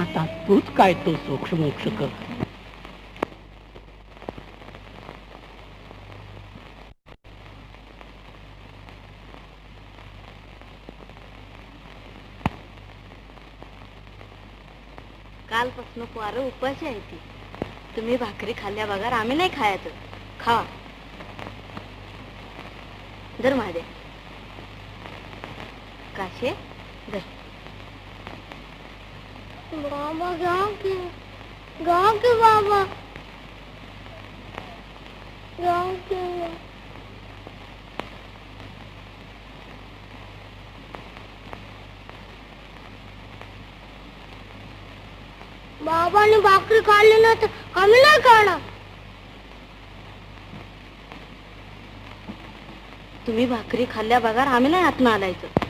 आता तूच काय तो सोक्षमोक्ष कर कालपासून पोरं उपाशी आहे ती. तुम्ही भाकरी खाल्ल्या बघा आम्ही नाही खायचं. खा. धर महादे काशे धर. बाबा गाँव के गाँव के बाबा गाँव के बाबाने भाकरी खाल्ली ना तर आम्ही नाही खाणार तुम्ही भाकरी खाल्ल्या बघा आम्ही नाही आतनं आलायचं